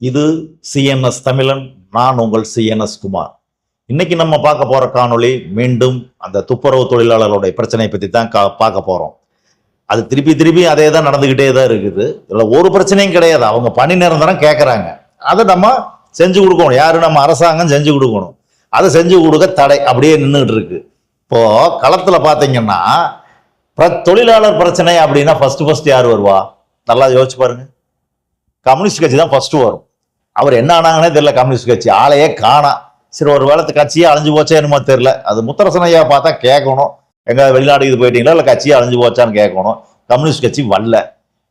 இது சிஎன்எஸ் தமிழன் நான் உங்கள் சிஎன்எஸ் குமார். இன்னைக்கு நம்ம பார்க்க போற காணொளி மீண்டும் அந்த துப்புரவு தொழிலாளர்களுடைய பிரச்சனையை பத்தி தான் கா பார்க்க போறோம். அது திருப்பி திருப்பி அதே தான் நடந்துகிட்டே தான் இருக்குது. இதுல ஒரு பிரச்சனையும் கிடையாது. அவங்க பணி நிரந்தரம் கேட்கறாங்க அதை நம்ம செஞ்சு கொடுக்கணும். யாரு? நம்ம அரசாங்கம் செஞ்சு கொடுக்கணும். அதை செஞ்சு கொடுக்க தடை. அப்படியே நின்றுட்டு இருக்கு. இப்போ களத்துல பாத்தீங்கன்னா தொழிலாளர் பிரச்சனை அப்படின்னா ஃபர்ஸ்ட் ஃபர்ஸ்ட் யார் வருவா? நல்லா யோசிச்சு பாருங்க. கம்யூனிஸ்ட் கட்சி தான் ஃபர்ஸ்ட் வரும். அவர் என்ன ஆனாங்கன்னே தெரியல கம்யூனிஸ்ட் கட்சி. ஆளையே காணா. சரி ஒரு வேளை கட்சியே அழிஞ்சு போச்சே என்னமோ தெரியல. அது முத்தரசனையா பார்த்தா கேட்கணும். எங்க வெளிநாடு இது போயிட்டீங்களா? இல்லை கட்சியை அழிஞ்சு போச்சான்னு கேட்கணும். கம்யூனிஸ்ட் கட்சி வரல.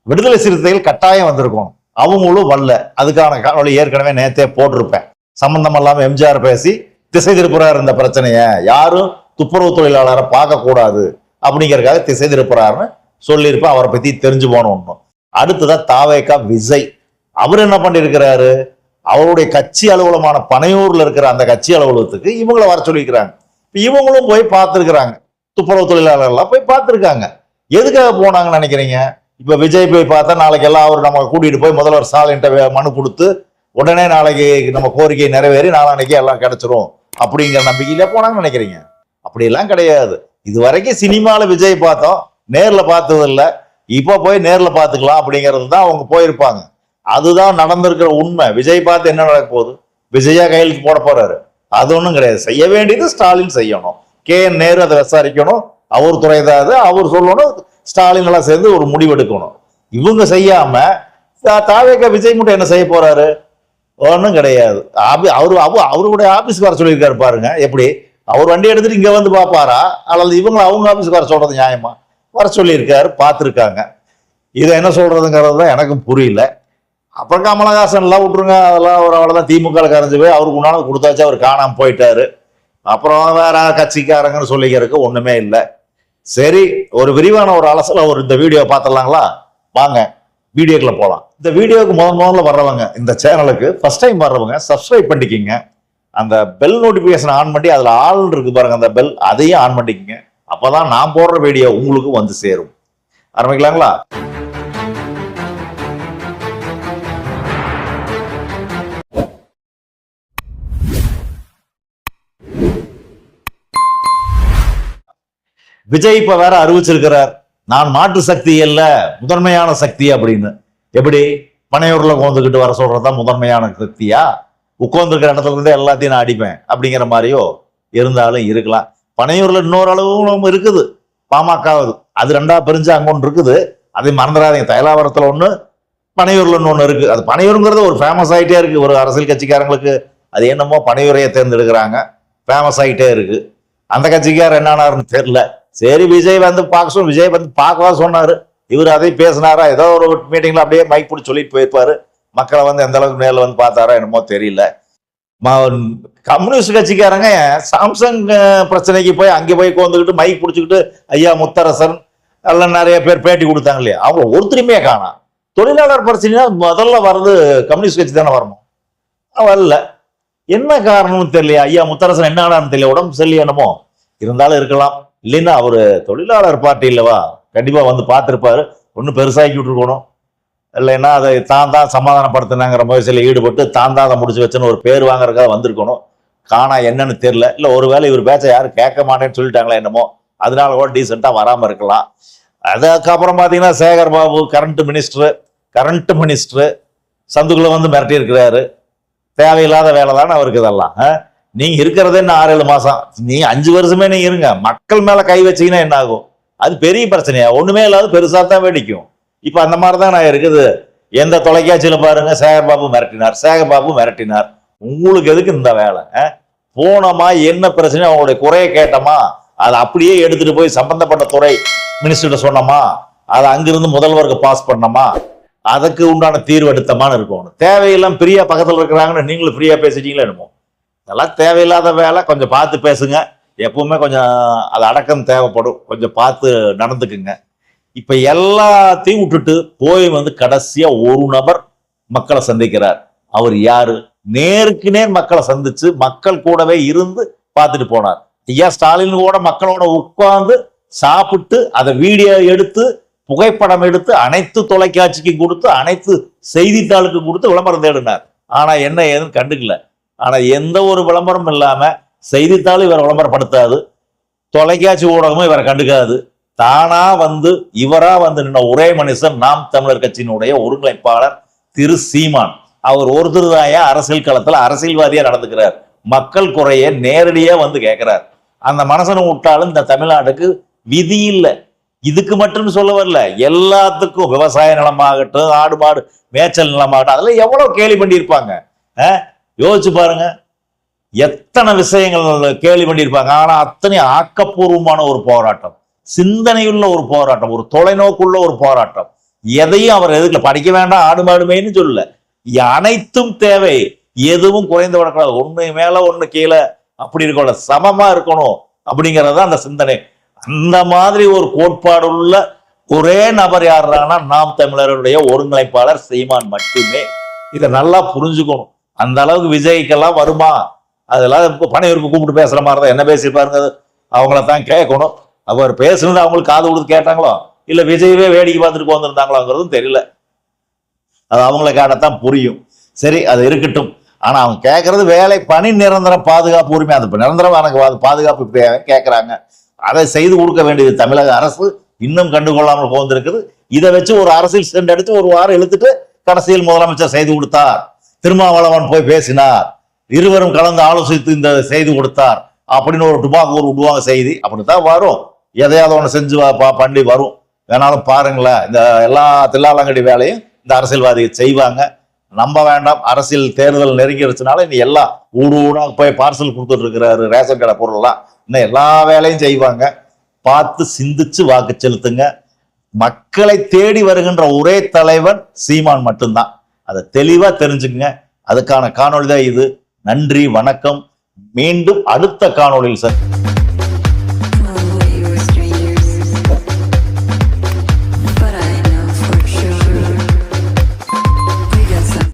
விடுதலை சிறுத்தைகள் கட்டாயம் வந்திருக்கணும். அவங்களும் வரல. அதுக்கான காணொளி ஏற்கனவே நேத்தே போட்டிருப்பேன். சம்பந்தம் இல்லாமல் எம்ஜிஆர் பேசி திசை திருப்புறாரு இந்த பிரச்சனையை. யாரும் துப்புரவு தொழிலாளரை பார்க்கக்கூடாது. அப்படிங்கிறக்காக அப்படிங்கறதுக்காக திசை திருப்புறாருன்னு சொல்லியிருப்பேன். அவரை பற்றி தெரிஞ்சு போன ஒன்றும் அடுத்ததான் தாவேக்கா விஜய். அவர் என்ன பண்ணியிருக்கிறாரு? அவருடைய கட்சி அலுவலமான பனையூரில் இருக்கிற அந்த கட்சி அலுவலகத்துக்கு இவங்களை வர சொல்லியிருக்கிறாங்க. இப்போ இவங்களும் போய் பார்த்துருக்குறாங்க. துப்புரவு தொழிலாளர்கள்லாம் போய் பார்த்துருக்காங்க. எதுக்காக போனாங்கன்னு நினைக்கிறீங்க? இப்போ விஜய் போய் பார்த்தா நாளைக்கு எல்லாம் அவர் நம்ம கூட்டிகிட்டு போய் முதல்வர் ஸ்டாலின்ட்ட மனு கொடுத்து உடனே நாளைக்கு நம்ம கோரிக்கை நிறைவேறி நாளான்னைக்கு எல்லாம் கிடைச்சிரும் அப்படிங்கிற நம்பிக்கையில் போனாங்கன்னு நினைக்கிறீங்க. அப்படியெல்லாம் கிடையாது. இது வரைக்கும் சினிமாவில் விஜய் பார்த்தோம். நேரில் பார்த்ததில்லை. இப்போ போய் நேரில் பார்த்துக்கலாம் அப்படிங்கிறது தான் அவங்க போயிருப்பாங்க. அதுதான் நடந்திருக்கிற உண்மை. விஜய் பார்த்து என்ன நடக்க போகுது? விஜயா கையெழுத்து போட போறாரு. அது ஒன்றும் கிடையாது. செய்ய வேண்டியது ஸ்டாலின் செய்யணும். கே. என். நேரு அதை விசாரிக்கணும். அவர் துறை தான் அவர் சொல்லணும். ஸ்டாலின் எல்லாம் சேர்ந்து ஒரு முடிவெடுக்கணும். இவங்க செய்யாம தாவேக்கா விஜய் மட்டும் என்ன செய்ய போறாரு? ஒன்றும் கிடையாது. ஆபி அவரு அவருடைய ஆபீஸ்க்கு வர சொல்லியிருக்காரு பாருங்க. எப்படி? அவர் வண்டி எடுத்துட்டு இங்க வந்து பார்ப்பாரா? அல்லது இவங்க அவங்க ஆபீஸ்க்கு வர சொல்றது நியாயமா? வர சொல்லியிருக்காரு பார்த்துருக்காங்க. இதை என்ன சொல்றதுங்கிறது தான் எனக்கும் புரியல. அப்புறம் கமலஹாசன்லாம் விட்டுருங்க அதெல்லாம் ஒரு அவ்வளோதான் திமுக கரைஞ்சு போய் அவருக்கு உண்டானது கொடுத்தாச்சு அவர் காணாம போயிட்டாரு. அப்புறம் வேற கட்சிக்காரங்கன்னு சொல்லிக்கிறதுக்கு ஒன்றுமே இல்லை. சரி ஒரு விரிவான ஒரு அலசல ஒரு இந்த வீடியோ பார்த்துடலாங்களா? வாங்க வீடியோக்குள்ள போகலாம் இந்த வீடியோவுக்கு முதன் முதல்ல வர்றவங்க இந்த சேனலுக்கு ஃபர்ஸ்ட் டைம் வர்றவங்க சப்ஸ்கிரைப் பண்ணிக்கிங்க. அந்த பெல் நோட்டிஃபிகேஷன் ஆன் பண்ணி அதில் ஆள் இருக்கு பாருங்க அந்த பெல் அதையும் ஆன் பண்ணிக்கங்க. அப்போதான் நான் போடுற வீடியோ உங்களுக்கு வந்து சேரும். ஆரம்பிக்கலாங்களா? விஜய் இப்ப வேற அறிவிச்சிருக்கிறார். நான் மாற்று சக்தி அல்ல முதன்மையான சக்தி அப்படின்னு. எப்படி? பனையூர்ல உட்காந்துக்கிட்டு வர சொல்றதுதான் முதன்மையான சக்தியா? உட்காந்துருக்கிற இடத்துல இருந்தே எல்லாத்தையும் நான் அடிப்பேன் அப்படிங்கிற மாதிரியோ இருந்தாலும் இருக்கலாம். பனையூர்ல இன்னொரு அளவும் இருக்குது. பாமகவுது. அது ரெண்டா பிரிஞ்சு அங்க ஒன்று இருக்குது. அதை மறந்துடாதீங்க. தைலாவரத்துல ஒண்ணு பனையூர்ல ஒன்று இருக்கு. அது பனையூருங்கிறது ஒரு ஃபேமஸ் ஆகிட்டே இருக்கு. ஒரு அரசியல் கட்சிக்காரங்களுக்கு அது என்னமோ பனையூரையை தேர்ந்தெடுக்கிறாங்க. ஃபேமஸ் ஆகிட்டே இருக்குது அந்த கட்சிக்கார் என்னானாருன்னு தெரியல. சரி விஜய் வந்து பார்க்க சொல் விஜய் வந்து பார்க்கவா சொன்னாரு. இவர் அதை பேசினாரா? ஏதோ ஒரு மீட்டிங்ல அப்படியே மைக் பிடிச்சி சொல்லிட்டு போயிருப்பாரு. மக்களை வந்து எந்த அளவுக்கு நேரில் வந்து பார்த்தாரா என்னமோ தெரியல. ம- கம்யூனிஸ்ட் கட்சிக்காரங்க சாம்சங் பிரச்சனைக்கு போய் அங்கே போய் கோந்துக்கிட்டு மைக் பிடிச்சிக்கிட்டு ஐயா முத்தரசன் எல்லாம் நிறைய பேர் பேட்டி கொடுத்தாங்க இல்லையா? அவங்க ஒருத்தருமே காணாம் தொழிலாளர் பிரச்சனைனா முதல்ல வர்றது கம்யூனிஸ்ட் கட்சி தானே வரணும். வரல என்ன காரணம்னு தெரியல ஐயா முத்தரசன் என்னடான்னு தெரியல உடம்பு சரியானமோ இருந்தாலும் இருக்கலாம். இல்லைன்னா அவரு தொழிலாளர் பார்ட்டி இல்லவா? கண்டிப்பா வந்து பார்த்துருப்பாரு. ஒன்றும் பெருசாக்கி விட்டுருக்கணும் இல்லைன்னா அதை தான் தான் சமாதானப்படுத்தினாங்கிற முயற்சியில் ஈடுபட்டு தான் தான் அதை முடிச்சு வச்சுன்னு ஒரு பேர் வாங்குறதுக்காக வந்திருக்கணும். காணா என்னன்னு தெரியல. இல்லை ஒரு வேளை இவர் பேச்சை யாரும் கேட்க மாட்டேன்னு சொல்லிட்டாங்களே என்னமோ? அதனால கூட டீசெண்டாக வராமல் இருக்கலாம். அதுக்கப்புறம் பார்த்தீங்கன்னா Sekar Babu current minister current minister சந்துக்குள்ள வந்து மிரட்டி இருக்கிறாரு தேவையில்லாத வேலை தானே அவருக்கு இதெல்லாம் ஆ? நீங்க இருக்கிறதே இன்னும் ஆறு ஏழு மாசம். நீ அஞ்சு வருஷமே நீங்க இருங்க. மக்கள் மேல கை வச்சீங்கன்னா என்ன ஆகும்? அது பெரிய பிரச்சனையா? ஒண்ணுமே இல்லாத பெருசா தான் வெடிக்கும். இப்ப அந்த மாதிரி தான் நான் இருக்குது. எந்த தொலைக்காட்சியில பாருங்க சேகர்பாபு மிரட்டினார் சேகர்பாபு மிரட்டினார். உங்களுக்கு எதுக்கு இந்த வேலை ஆ? போனோமா என்ன பிரச்சனை? அவங்களுடைய குறையை கேட்டோமா? அதை அப்படியே எடுத்துட்டு போய் சம்பந்தப்பட்ட துறை மினிஸ்டர்கிட்ட சொன்னோமா? அதை அங்கிருந்து முதல்வருக்கு பாஸ் பண்ணோமா? அதுக்கு உண்டான தீர்வு எடுத்தமான்னு இருக்கணும் தேவையெல்லாம் ஃப்ரீயாக பக்கத்தில் இருக்கிறாங்கன்னு நீங்களும் ஃப்ரீயா பேசிட்டீங்களே என்னமோ? அதெல்லாம் தேவையில்லாத வேலை. கொஞ்சம் பார்த்து பேசுங்க. எப்பவுமே கொஞ்சம் அது அடக்கம் தேவைப்படும். கொஞ்சம் பார்த்து நடந்துக்குங்க. இப்போ எல்லாத்தையும் விட்டுட்டு போய் வந்து கடைசியாக ஒரு நபர் மக்களை சந்திக்கிறார். அவர் யாரு? நேருக்கு நேர் மக்களை சந்திச்சு மக்கள் கூடவே இருந்து பார்த்துட்டு போனார். ஐயா ஸ்டாலின் கூட மக்களோட உட்கார்ந்து சாப்பிட்டு அதை வீடியோ எடுத்து புகைப்படம் எடுத்து அனைத்து தொலைக்காட்சிக்கு கொடுத்து அனைத்து செய்தித்தாளுக்கு கொடுத்து விளம்பரம் தேடினார். ஆனால் என்ன ஏதுன்னு கண்டுக்கல. ஆனால் எந்த ஒரு விளம்பரமும் இல்லாமல் செய்தித்தாளும் இவரை விளம்பரப்படுத்தாது. தொலைக்காட்சி ஊடகமும் இவரை கண்டுக்காது. தானா வந்து இவரா வந்து நின்ன ஒரே மனுஷன் நாம் தமிழர் கட்சியினுடைய ஒருங்கிணைப்பாளர் திரு சீமான். அவர் ஒருத்தர் தாயா அரசியல் களத்தில் அரசியல்வாதியா நடந்துக்கிறார். மக்கள் குறைய நேரடியா வந்து கேட்கிறார் அந்த மனசனை விட்டாலும் இந்த தமிழ்நாட்டுக்கு விதி இல்லை. இதுக்கு மட்டும் சொல்ல வரல. எல்லாத்துக்கும் விவசாய நிலமாகட்டும் ஆடு மாடு மேய்ச்சல் நிலமாகட்டும் அதெல்லாம் எவ்வளவு கேலி பண்ணியிருப்பாங்க? யோசிச்சு பாருங்க. எத்தனை விஷயங்கள் கேலி பண்ணியிருப்பாங்க. ஆனா அத்தனை ஆக்கப்பூர்வமான ஒரு போராட்டம். சிந்தனையுள்ள ஒரு போராட்டம். ஒரு தொலைநோக்குள்ள ஒரு போராட்டம். எதையும் அவர் எதுக்கல படிக்க வேண்டாம் ஆடு மாடுமேன்னு சொல்லல. அனைத்தும் தேவை. எதுவும் குறைந்து விடக்கூடாது. ஒண்ணு மேல ஒண்ணு கீழே. அப்படி இருக்கக்கூடாது சமமா இருக்கணும். அப்படிங்கிறது தான் அந்த சிந்தனை. அந்த மாதிரி ஒரு கோட்பாடுள்ள ஒரே நபர் யாருறாங்கன்னா நாம் தமிழருடைய ஒருங்கிணைப்பாளர் சீமான் மட்டுமே. இதை நல்லா புரிஞ்சுக்கணும். அந்த அளவுக்கு விஜய்க்கெல்லாம் வருமா? அதெல்லாம் இப்போ பனையூருக்கு கூப்பிட்டு பேசுற மாதிரி தான். என்ன பேசியிருப்பாருங்க அது? அவங்கள தான் கேட்கணும். அவர் பேசுனது அவங்களுக்கு காது கொடுத்து கேட்டாங்களோ? இல்லை விஜயவே வேடிக்கை பார்த்துட்டு வந்திருந்தாங்களோங்கிறதும் தெரியல. அது அவங்கள கேட்டத்தான் புரியும். சரி அது இருக்கட்டும். ஆனா அவங்க கேட்கறது வேலை பணி நிரந்தர பாதுகாப்பு உரிமை. அது நிரந்தரம் நிரந்தரமான பாதுகாப்பு கேட்குறாங்க அதை செய்து கொடுக்க வேண்டியது தமிழக அரசு. இன்னும் கண்டுகொள்ளாமல் போந்திருக்குது இதை வச்சு ஒரு அரசியல் சென்று எடுத்து ஒரு வாரம் இழுத்துட்டு கடைசியில் முதலமைச்சர் செய்து கொடுத்தார். திருமாவளவன் போய் பேசினார். இருவரும் கலந்து ஆலோசித்து இந்த செய்து கொடுத்தார். அப்படின்னு ஒரு டுபாக்கு ஒரு விடுவாங்க செய்தி. அப்படித்தான் வரும். எதையாவது ஒன்று செஞ்சு வா- பா- பண்ணி வரும். வேணாலும் பாருங்களேன். இந்த எல்லா தில்லாலங்கடி வேலையும் இந்த அரசியல்வாதிகள் செய்வாங்க. நம்ப வேண்டாம். அரசியல் தேர்தல் நெருங்கிருச்சுனால இனி எல்லாம் ஊடு ஊடாக போய் பார்சல் கொடுத்துட்டு இருக்கிறாரு ரேஷன் கடை பொருள்லாம். இன்னும் எல்லா வேலையும் செய்வாங்க. பார்த்து சிந்திச்சு வாக்கு செலுத்துங்க. மக்களை தேடி வருகின்ற ஒரே தலைவன் சீமான் மட்டும்தான். அதை தெளிவா தெரிஞ்சுக்குங்க. அதுக்கான காணொளி தான் இது. நன்றி வணக்கம். மீண்டும் அடுத்த காணொளியில் சார்